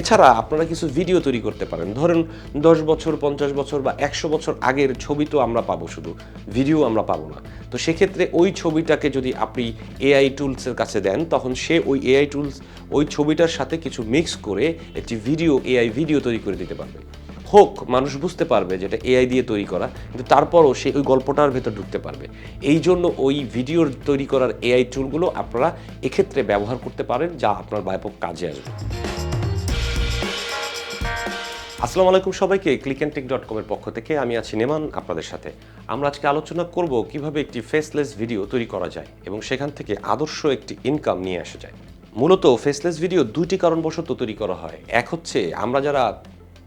এছাড়া আপনারা কিছু ভিডিও তৈরি করতে পারেন। ধরেন, দশ বছর, পঞ্চাশ বছর বা একশো বছর আগের ছবি তো আমরা পাবো শুধু ভিডিও আমরা পাবো না। তো সেক্ষেত্রে ওই ছবিটাকে যদি আপনি এআই টুলসের কাছে দেন, তখন সে ওই এআই টুলস ওই ছবিটার সাথে কিছু মিক্স করে একটি ভিডিও এআই ভিডিও তৈরি করে দিতে পারবে। হোক, মানুষ বুঝতে পারবে যেটা এআই দিয়ে তৈরি করা, কিন্তু তারপরও সে ওই গল্পটার ভেতর ঢুকতে পারবে। এই জন্য ওই ভিডিওর তৈরি করার এআই টুলগুলো আপনারা এক্ষেত্রে ব্যবহার করতে পারেন, যা আপনার ব্যাপক কাজে আসবে। আসসালামু আলাইকুম সবাইকে ক্লিক অ্যান্ড টেক ডট কমের পক্ষ থেকে আমি আছি নেমান আপনাদের সাথে। আমরা আজকে আলোচনা করব কীভাবে একটি ফেসলেস ভিডিও তৈরি করা যায় এবং সেখান থেকে আদর্শ একটি ইনকাম নিয়ে আসা যায়। মূলত ফেসলেস ভিডিও দুইটি কারণবশত তৈরি করা হয়। এক হচ্ছে, আমরা যারা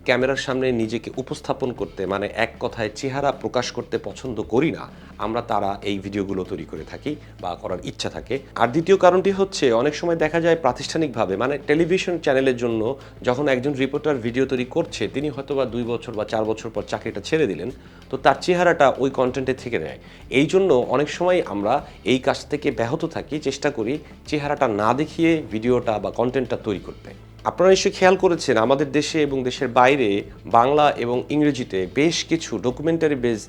ক্যামেরার সামনে নিজেকে উপস্থাপন করতে মানে এক কথায় চেহারা প্রকাশ করতে পছন্দ করি না, আমরা তারা এই ভিডিওগুলো তৈরি করে থাকি বা করার ইচ্ছা থাকে। আর দ্বিতীয় কারণটি হচ্ছে, অনেক সময় দেখা যায় প্রাতিষ্ঠানিকভাবে মানে টেলিভিশন চ্যানেলের জন্য যখন একজন রিপোর্টার ভিডিও তৈরি করছে, তিনি হয়তো বা দুই বছর বা চার বছর পর চাকরিটা ছেড়ে দিলেন, তো তার চেহারাটা ওই কন্টেন্টে থেকে যায় এই জন্য অনেক সময় আমরা এই কাজ থেকে ব্যাহত থাকি, চেষ্টা করি চেহারাটা না দেখিয়ে ভিডিওটা বা কন্টেন্টটা তৈরি করতে। আপনারা নিশ্চয়ই খেয়াল করেছেন, আমাদের দেশে এবং দেশের বাইরে বাংলা এবং ইংরেজিতে বেশ কিছু ডকুমেন্টারি বেস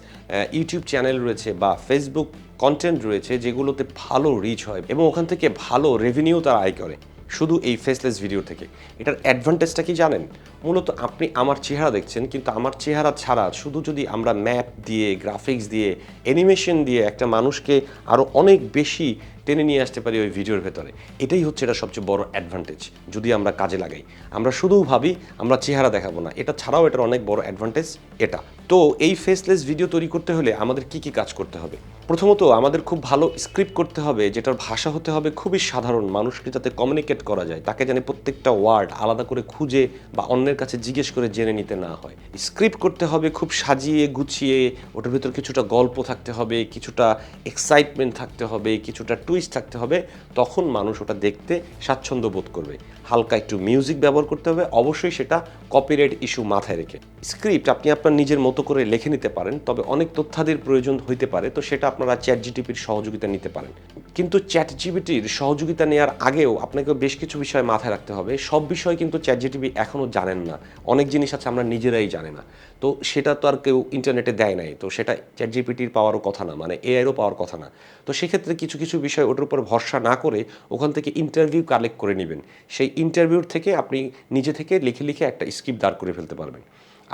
ইউটিউব চ্যানেল রয়েছে বা ফেসবুক কন্টেন্ট রয়েছে যেগুলোতে ভালো রিচ হয় এবং ওখান থেকে ভালো রেভিনিউ তারা আয় করে। শুধু এই ফেসলেস ভিডিও থেকে। এটার অ্যাডভান্টেজটা কি জানেন? মূলত আপনি আমার চেহারা দেখছেন, কিন্তু আমার চেহারা ছাড়া শুধু যদি আমরা ম্যাপ দিয়ে গ্রাফিক্স দিয়ে অ্যানিমেশন দিয়ে একটা মানুষকে আরও অনেক বেশি টেনে নিয়ে আসতে পারি ওই ভিডিওর ভেতরে, এটাই হচ্ছে এটা সবচেয়ে বড় অ্যাডভান্টেজ যদি আমরা কাজে লাগাই। আমরা শুধু ভাবি, আমরা চেহারা দেখাবো না, এটা ছাড়াও এটার অনেক বড় অ্যাডভান্টেজ এটা। তো এই ফেসলেস ভিডিও তৈরি করতে হলে আমাদের কি কি কাজ করতে হবে? প্রথমত আমাদের খুব ভালো স্ক্রিপ্ট করতে হবে, যেটার ভাষা হতে হবে খুবই সাধারণ, মানুষকে যাতে কমিউনিকেট করা যায়, তাকে জানে প্রত্যেকটা ওয়ার্ড আলাদা করে খুঁজে বা অন্যের কাছে জিজ্ঞেস করে জেনে নিতে না হয়। স্ক্রিপ্ট করতে হবে খুব সাজিয়ে গুছিয়ে, ওটার ভিতর কিছুটা গল্প থাকতে হবে, কিছুটা এক্সাইটমেন্ট থাকতে হবে, কিছুটা টুইস্ট থাকতে হবে, তখন মানুষ ওটা দেখতে স্বাচ্ছন্দ্য বোধ করবে। হালকা একটু মিউজিক ব্যবহার করতে হবে, অবশ্যই সেটা কপিরাইট ইস্যু মাথায় রেখে। স্ক্রিপ্ট আপনি আপনার নিজের মতো করে লিখে নিতে পারেন, তবে অনেক তথ্যাদির প্রয়োজন হইতে পারে, তো সেটা আপনারা চ্যাট জিটিপির সহযোগিতা নিতে পারেন। কিন্তু চ্যাট জিবিটির সহযোগিতা নেওয়ার আগেও আপনাকে বেশ কিছু বিষয় মাথায় রাখতে হবে। সব বিষয় কিন্তু চ্যাট জিটিপি এখনও জানেন না। অনেক জিনিস আছে আমরা নিজেরাই জানি না। তো সেটা তো আর কেউ ইন্টারনেটে দেয় নাই, তো সেটা চ্যাট জিপিটির পাওয়ারও কথা না মানে এআইরও পাওয়ার কথা না। তো সেক্ষেত্রে কিছু কিছু বিষয় ওটার উপর ভরসা না করে ওখান থেকে ইন্টারভিউ কালেক্ট করে নেবেন। সেই ইন্টারভিউর থেকে আপনি নিজে থেকে লিখে লিখে একটা স্ক্রিপ্ট দাঁড় করে ফেলতে পারবেন।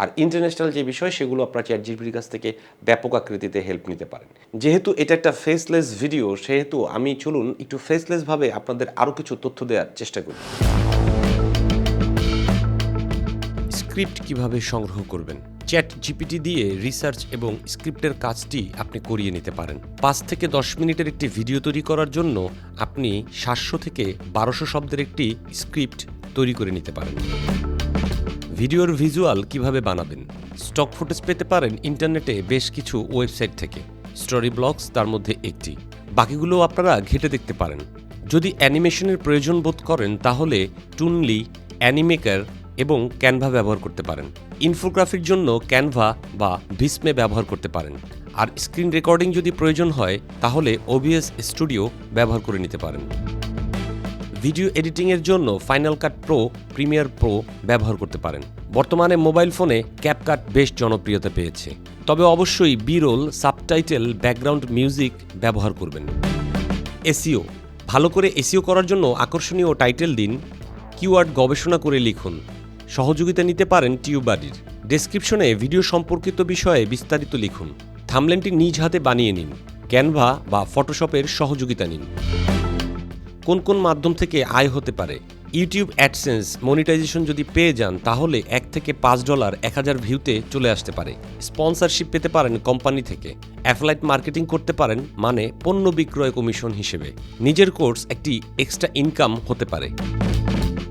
আর ইন্টারন্যাশনাল যে বিষয়, সেগুলো আপনার চ্যাট জিপির কাছ থেকে ব্যাপক আকৃতিতে হেল্প নিতে পারেন। যেহেতু এটা একটা ফেসলেস ভিডিও সেহেতু আমি চলুন একটু ফেসলেসভাবে আপনাদের আরও কিছু তথ্য দেওয়ার চেষ্টা করি। স্ক্রিপ্ট কীভাবে সংগ্রহ করবেন? চ্যাট জিপিটি দিয়ে রিসার্চ এবং স্ক্রিপ্টের কাজটি আপনি করিয়ে নিতে পারেন। পাঁচ থেকে দশ মিনিটের একটি ভিডিও তৈরি করার জন্য আপনি সাতশো থেকে বারোশো শব্দের একটি স্ক্রিপ্ট তৈরি করে নিতে পারেন। ভিডিওর ভিজুয়াল কীভাবে বানাবেন? স্টক ফুটেজ পেতে পারেন ইন্টারনেটে বেশ কিছু ওয়েবসাইট থেকে। স্টোরি ব্লগস তার মধ্যে একটি। বাকিগুলো আপনারা ঘেটে দেখতে পারেন। যদি অ্যানিমেশনের প্রয়োজন বোধ করেন তাহলে টুনলি অ্যানিমেকার এবং ক্যানভা ব্যবহার করতে পারেন। ইনফোগ্রাফির জন্য ক্যানভা বা ভিসমে ব্যবহার করতে পারেন। আর স্ক্রিন রেকর্ডিং যদি প্রয়োজন হয়, তাহলে ওবিএস স্টুডিও ব্যবহার করে নিতে পারেন। ভিডিও এডিটিংয়ের জন্য final cut pro premiere pro ব্যবহার করতে পারেন। বর্তমানে মোবাইল ফোনে ক্যাপকাট বেশ জনপ্রিয়তা পেয়েছে। তবে অবশ্যই বিরোল সাবটাইটেল ব্যাকগ্রাউন্ড মিউজিক ব্যবহার করবেন। এসিও ভালো করে এসিও করার জন্য আকর্ষণীয় টাইটেল দিন কিওয়ার্ড গবেষণা করে লিখুন। সহযোগিতা নিতে পারেন টিউবারির ডেসক্রিপশনে ভিডিও সম্পর্কিত বিষয়ে বিস্তারিত লিখুন। থামলেনটি নিজ হাতে বানিয়ে নিন। ক্যানভা বা ফটোশপের সহযোগিতা নিন। কোন কোন মাধ্যম থেকে আয় হতে পারে? ইউটিউব অ্যাডসেন্স মনিটাইজেশন যদি পেয়ে যান, তাহলে এক থেকে পাঁচ ডলার এক হাজার ভিউতে চলে আসতে পারে। স্পন্সরশিপ পেতে পারেন কোম্পানি থেকে। অ্যাফলাইট মার্কেটিং করতে পারেন মানে পণ্য বিক্রয় কমিশন হিসেবে। নিজের কোর্স একটি এক্সট্রা ইনকাম হতে পারে।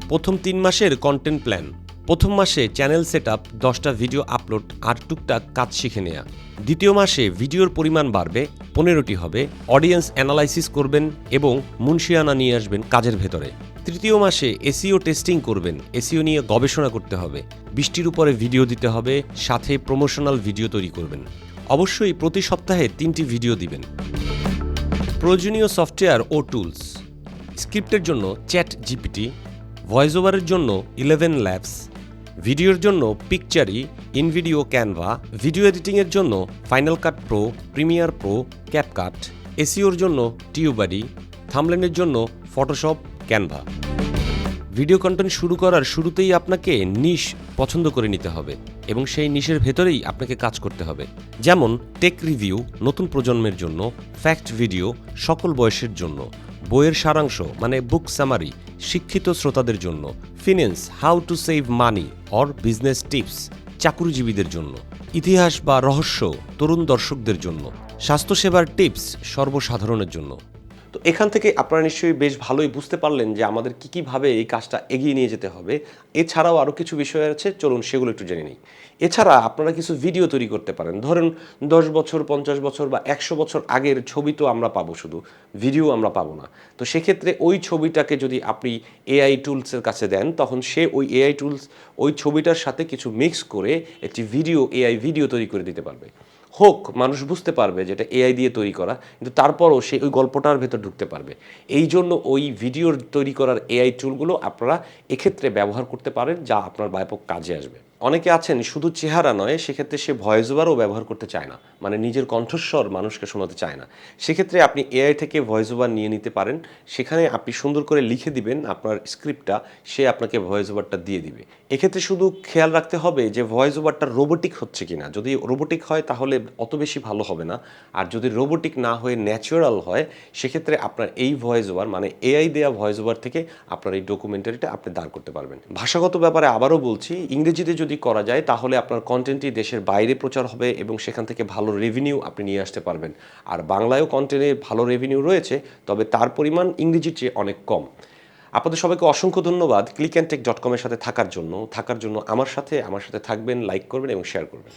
প্রথম তিন মাসের কন্টেন্ট প্ল্যান। প্রথম মাসে চ্যানেল সেট আপ দশটা ভিডিও আপলোড আর টুকটাক কাজ শিখে নেয়া। দ্বিতীয় মাসে ভিডিওর পরিমাণ বাড়বে, পনেরোটি হবে, অডিয়েন্স অ্যানালাইসিস করবেন এবং মুন্সিয়ানা নিয়ে আসবেন কাজের ভেতরে। তৃতীয় মাসে এসিও টেস্টিং করবেন এসিও নিয়ে গবেষণা করতে হবে, বৃষ্টির উপরে ভিডিও দিতে হবে, সাথে প্রমোশনাল ভিডিও তৈরি করবেন। অবশ্যই প্রতি সপ্তাহে তিনটি ভিডিও দিবেন। প্রয়োজনীয় সফটওয়্যার ও টুলস। স্ক্রিপ্টের জন্য চ্যাট জিপিটি ভয়েস ওভারের জন্য ইলেভেন ল্যাবস ভিডিওর জন্য পিকচারি ইনভিডিও ক্যানভা, ভিডিও এডিটিংয়ের জন্য final cut pro, premiere pro, CapCut এসিওর জন্য টিউবারি থামলেনের জন্য ফটোশপ, ক্যানভা। ভিডিও কন্টেন্ট শুরু করার শুরুতেই আপনাকে নিশ পছন্দ করে নিতে হবে এবং সেই নিশের ভেতরেই আপনাকে কাজ করতে হবে। যেমন টেক রিভিউ, নতুন প্রজন্মের জন্য, ফ্যাক্ট ভিডিও, সকল বয়সের জন্য। বইয়ের সারাংশ মানে বুক সামারি শিক্ষিত শ্রোতাদের জন্য। Finance how to save money or business tips চাকুরিজীবীদের জন্য। ইতিহাস বা রহস্য, তরুণ দর্শকদের জন্য। স্বাস্থ্যসেবার টিপস সর্বসাধারণের জন্য। তো এখান থেকে আপনারা নিশ্চয়ই বেশ ভালোই বুঝতে পারলেন যে আমাদের কী কীভাবে এই কাজটা এগিয়ে নিয়ে যেতে হবে। এছাড়াও আরও কিছু বিষয় আছে, চলুন সেগুলো একটু জেনে নিই। এছাড়া আপনারা কিছু ভিডিও তৈরি করতে পারেন। ধরুন, দশ বছর, পঞ্চাশ বছর বা একশো বছর আগের ছবি তো আমরা পাবো শুধু ভিডিও আমরা পাবো না। তো সেক্ষেত্রে ওই ছবিটাকে যদি আপনি এআই টুলসের কাছে দেন, তখন সে ওই এআই টুলস ওই ছবিটার সাথে কিছু মিক্স করে একটি ভিডিও এআই ভিডিও তৈরি করে দিতে পারবে। হোক, মানুষ বুঝতে পারবে যেটা এআই দিয়ে তৈরি করা, কিন্তু তারপরও সে ওই গল্পটার ভেতর ঢুকতে পারবে। এই জন্য ওই ভিডিওর তৈরি করার এআই টুলগুলো আপনারা এক্ষেত্রে ব্যবহার করতে পারেন, যা আপনার ব্যাপক কাজে আসবে। অনেকে আছেন শুধু চেহারা নয়, সেক্ষেত্রে সে ভয়েস ওভারও ব্যবহার করতে চায় না। মানে নিজের কণ্ঠস্বর মানুষকে শোনাতে চায় না। সেক্ষেত্রে আপনি এআই থেকে ভয়েস ওভার নিয়ে নিতে পারেন। সেখানে আপনি সুন্দর করে লিখে দিবেন আপনার স্ক্রিপ্টটা সে আপনাকে ভয়েস ওভারটা দিয়ে দিবে। এক্ষেত্রে শুধু খেয়াল রাখতে হবে যে ভয়েস ওভারটা রোবোটিক হচ্ছে কিনা। যদি রোবোটিক হয়, তাহলে অত বেশি ভালো হবে না। আর যদি রোবোটিক না হয়ে ন্যাচারাল হয়, সেক্ষেত্রে আপনার এই ভয়েস ওভার মানে এআই দেওয়া ভয়েস ওভার থেকে আপনার এই ডকুমেন্টারিটা আপনি দাঁড় করতে পারবেন। ভাষাগত ব্যাপারে আবারও বলছি, ইংরেজিতে যদি করা যায়, তাহলে আপনার কন্টেন্টটি দেশের বাইরে প্রচার হবে এবং সেখান থেকে ভালো রেভিনিউ আপনি নিয়ে আসতে পারবেন। আর বাংলায়ও কন্টেন্টে ভালো রেভিনিউ রয়েছে, তবে তার পরিমাণ ইংরেজির চেয়ে অনেক কম। আপনাদের সবাইকে অসংখ্য ধন্যবাদ ক্লিক অ্যান্ড টেক ডট কমের সাথে থাকার জন্য। থাকার জন্য আমার সাথে আমার সাথে থাকবেন লাইক করবেন এবং শেয়ার করবেন।